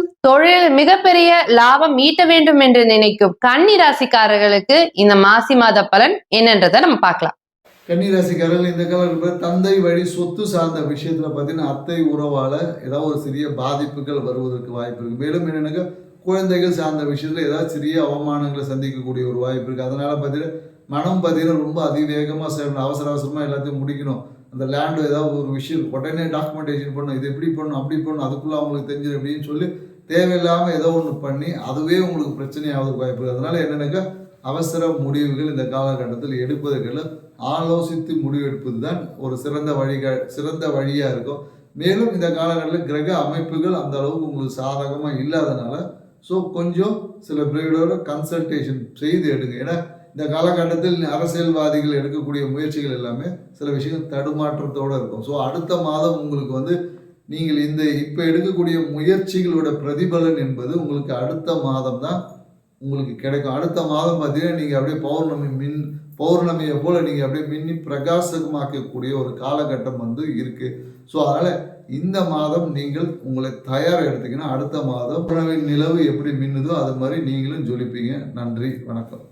மற்றும் தொழில் மிகப்பெரிய லாபம் ஈட்ட வேண்டும் என்று நினைக்கும் கன்னி ராசிக்காரர்களுக்கு இந்த மாசி மாத பலன் என்னன்றதை நம்ம பார்க்கலாம். கன்னிராசிக்காரர்கள் இந்த காலகட்டத்தில் தந்தை வழி சொத்து சார்ந்த விஷயத்தில் பார்த்தீங்கன்னா அத்தை உறவால் ஏதாவது ஒரு சிறிய பாதிப்புகள் வருவதற்கு வாய்ப்பு இருக்குது மேலும் என்னென்னாக்கா குழந்தைகள் சார்ந்த விஷயத்தில் ஏதாவது சிறிய அவமானங்களை சந்திக்கக்கூடிய ஒரு வாய்ப்பு இருக்குது அதனால் பார்த்தீங்கன்னா மனம் பார்த்தீங்கன்னா ரொம்ப அதிவேகமாக செய்யணும் அவசர அவசரமாக எல்லாத்தையும் முடிக்கணும். அந்த லேண்டு ஏதாவது ஒரு விஷயம் உடனே டாக்குமெண்டேஷன் பண்ணணும். இது எப்படி பண்ணணும் அப்படி பண்ணணும் அதுக்குள்ளே அவங்களுக்கு தெரிஞ்சிடும் அப்படின்னு சொல்லி தேவையில்லாமல் ஏதோ ஒன்று பண்ணி அதுவே உங்களுக்கு பிரச்சனையாவதுக்கு வாய்ப்பு அதனால் என்னென்னாக்கா? அவசர முடிவுகள் இந்த காலகட்டத்தில் எடுப்பதற்குள்ள ஆலோசித்து முடிவெடுப்பது தான் ஒரு சிறந்த வழிகா சிறந்த வழியாக இருக்கும். மேலும் இந்த காலகட்டத்தில் கிரக அமைப்புகள் அந்த அளவுக்கு உங்களுக்கு சாதகமாக இல்லாதனால ஸோ கொஞ்சம் சில பேரோட கன்சல்டேஷன் செய்து எடுங்க. ஏன்னா இந்த காலகட்டத்தில் அரசியல்வாதிகள் எடுக்கக்கூடிய முயற்சிகள் எல்லாமே சில விஷயங்கள் தடுமாற்றத்தோடு இருக்கும். ஸோ அடுத்த மாதம் உங்களுக்கு வந்து நீங்கள் இந்த இப்போ எடுக்கக்கூடிய முயற்சிகளோட பிரதிபலன் என்பது உங்களுக்கு அடுத்த மாதம் தான் உங்களுக்கு கிடைக்கும். அடுத்த மாதம் பார்த்தீங்கன்னா நீங்கள் அப்படியே பௌர்ணமி மின் பௌர்ணமியை போல் நீங்கள் அப்படியே மின்னி பிரகாசமாக்கக்கூடிய ஒரு காலகட்டம் வந்து இருக்குது ஸோ அதனால் இந்த மாதம் நீங்கள் உங்களை தயார் எடுத்தீங்கன்னா அடுத்த மாதம் பௌர்ணமி நிலவு எப்படி மின்னுதோ அது மாதிரி நீங்களும் ஜொலிப்பீங்க. நன்றி வணக்கம்.